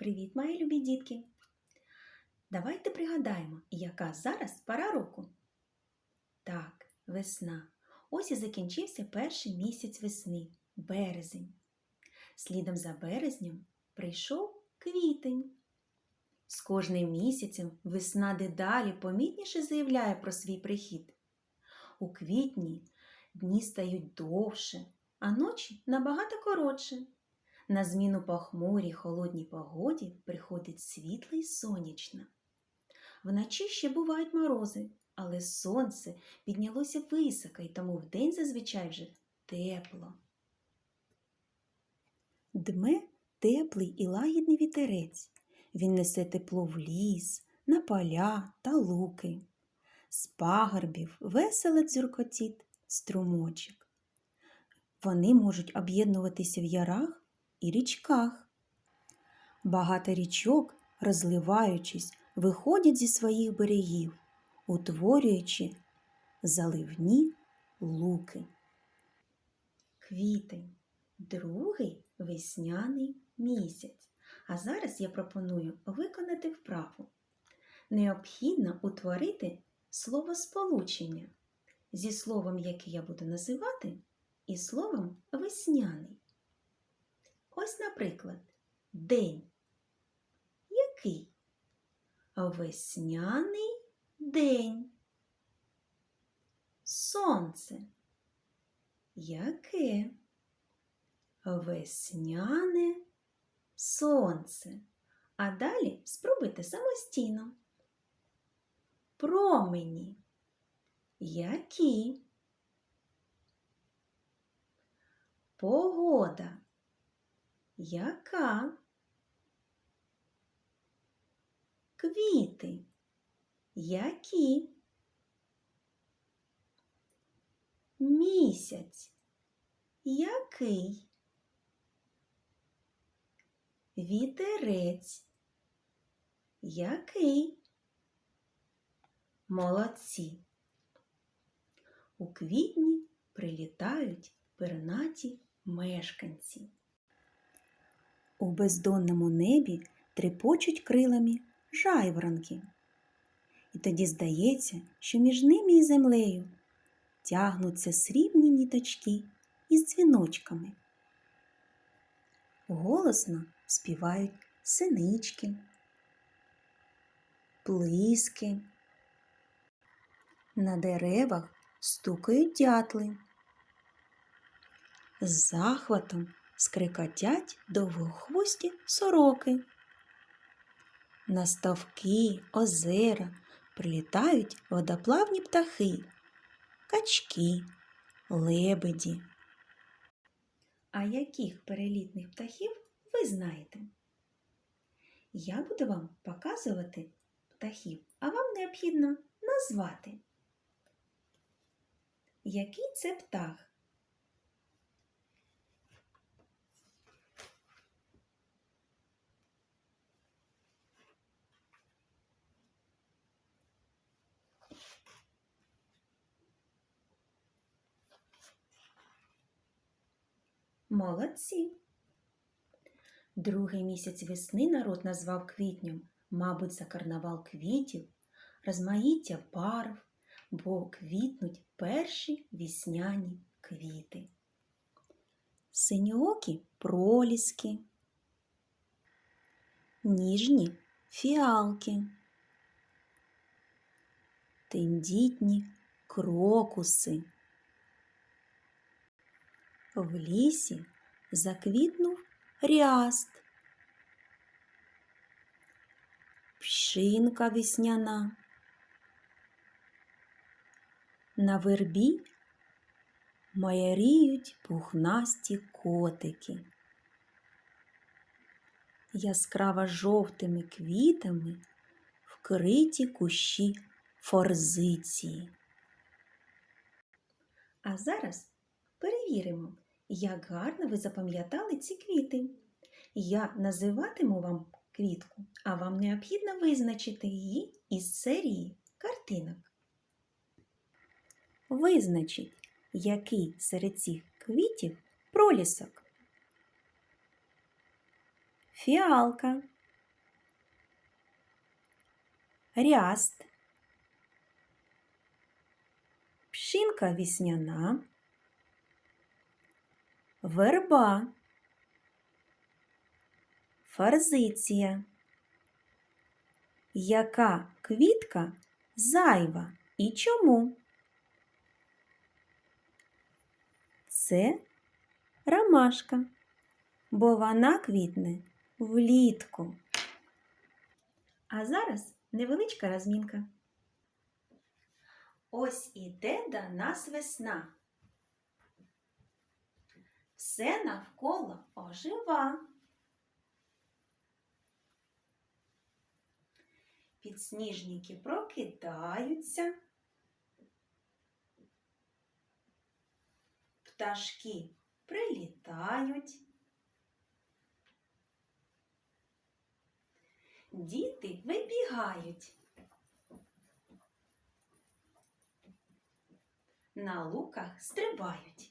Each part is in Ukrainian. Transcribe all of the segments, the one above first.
Привіт, мої любі дітки! Давайте пригадаємо, яка зараз пора року. Так, весна. Ось і закінчився перший місяць весни березень. Слідом за березнем прийшов квітень. З кожним місяцем весна дедалі помітніше заявляє про свій прихід. У квітні дні стають довше, а ночі набагато коротше. На зміну похмурій холодній погоді приходить світла й сонячна. Вночі ще бувають морози, але сонце піднялося високо, і тому вдень зазвичай вже тепло. Дме теплий і лагідний вітерець. Він несе тепло в ліс, на поля та луки. З пагорбів весело дзюркотить струмочок. Вони можуть об'єднуватися в ярах і річках. Багато річок, розливаючись, виходять зі своїх берегів, утворюючи заливні луки. Квітень другий весняний місяць. А зараз я пропоную виконати вправу. Необхідно утворити словосполучення зі словом, яке я буду називати, і словом весняний. Ось, наприклад, день. Який? Весняний день. Сонце. Яке? Весняне сонце. А далі спробуйте самостійно. Промені. Які? Погода. Яка? Квіти. Які? Місяць. Який? Вітерець. Який? Молодці. У квітні прилітають пернаті мешканці. У бездонному небі трепочуть крилами жайворонки. І тоді здається, що між ними і землею тягнуться срібні ніточки із дзвіночками. Голосно співають синички, плиски. На деревах стукають дятли. З захватом скрикотять довгохвості сороки. На ставки, озера прилітають водоплавні птахи, качки, лебеді. А яких перелітних птахів ви знаєте? Я буду вам показувати птахів, а вам необхідно назвати. Який це птах? Молодці. Другий місяць весни народ назвав квітнем, мабуть, за карнавал квітів, розмаїття барв, бо квітнуть перші вісняні квіти. Синьоокі проліски, ніжні фіалки, тендітні крокуси. В лісі заквітнув ряст. Пшинка весняна. На вербі маяріють пухнасті котики. Яскраво жовтими квітами вкриті кущі форзиції. А зараз перевіримо, як гарно ви запам'ятали ці квіти. Я називатиму вам квітку, а вам необхідно визначити її із серії картинок. Визначіть, який серед цих квітів пролісок. Фіалка, ряст, Пшинка вісняна верба, форзиція. Яка квітка зайва і чому? Це ромашка, бо вона квітне влітку. А зараз невеличка розмінка. Ось іде до нас весна. Все навколо ожива. Підсніжники прокидаються. Пташки прилітають. Діти вибігають. На луках стрибають.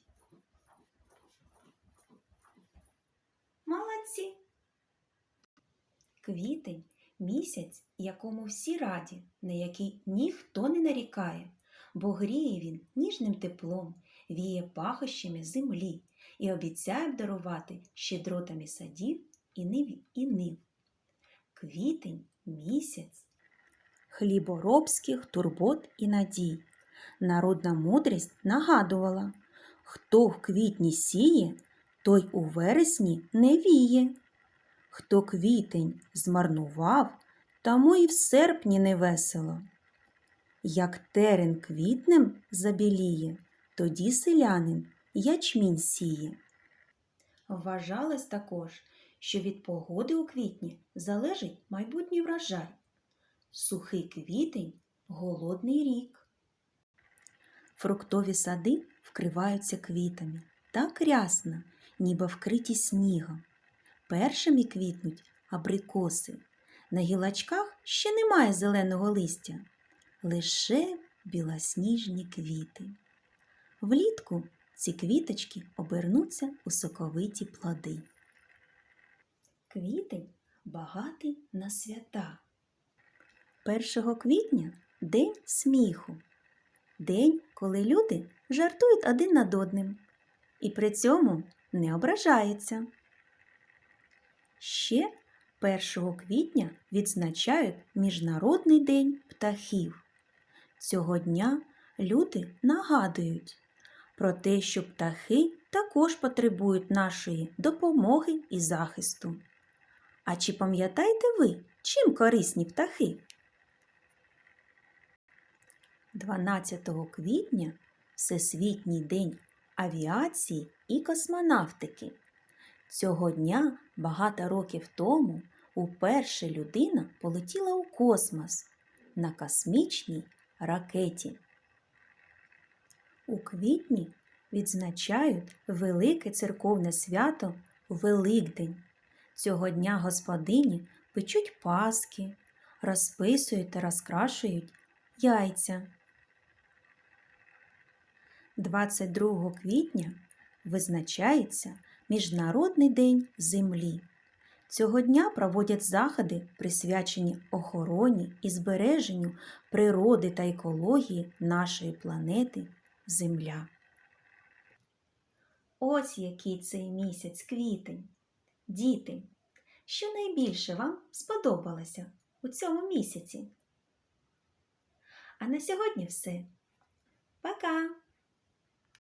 Молодці. Квітень місяць, якому всі раді, на який ніхто не нарікає, бо гріє він ніжним теплом, віє пахощами землі і обіцяє дарувати щедротами садів і нив. І нив. Квітень місяць хліборобських турбот і надій. Народна мудрість нагадувала, хто в квітні сіє, той у вересні не віє. Хто квітень змарнував, тому і в серпні не весело. Як терен квітнем забіліє, тоді селянин ячмінь сіє. Вважалось також, що від погоди у квітні залежить майбутній врожай. Сухий квітень голодний рік. Фруктові сади вкриваються квітами так рясно, ніби вкриті снігом. Першими квітнуть абрикоси. На гілочках ще немає зеленого листя, лише білосніжні квіти. Влітку ці квіточки обернуться у соковиті плоди. Квітень багатий на свята. 1 квітня день сміху. День, коли люди жартують один над одним і при цьому не ображаються. Ще 1 квітня відзначають Міжнародний день птахів. Цього дня люди нагадують про те, що птахи також потребують нашої допомоги і захисту. А чи пам'ятаєте ви, чим корисні птахи? 12 квітня Всесвітній день авіації і космонавтики. Цього дня багато років тому уперше людина полетіла у космос на космічній ракеті. У квітні відзначають велике церковне свято Великдень. Цього дня господині печуть паски, розписують та розкрашують яйця. 22 квітня визначається Міжнародний день землі. Цього дня проводять заходи, присвячені охороні і збереженню природи та екології нашої планети Земля. Ось який цей місяць квітень. Діти, що найбільше вам сподобалося у цьому місяці? А на сьогодні все. Пока!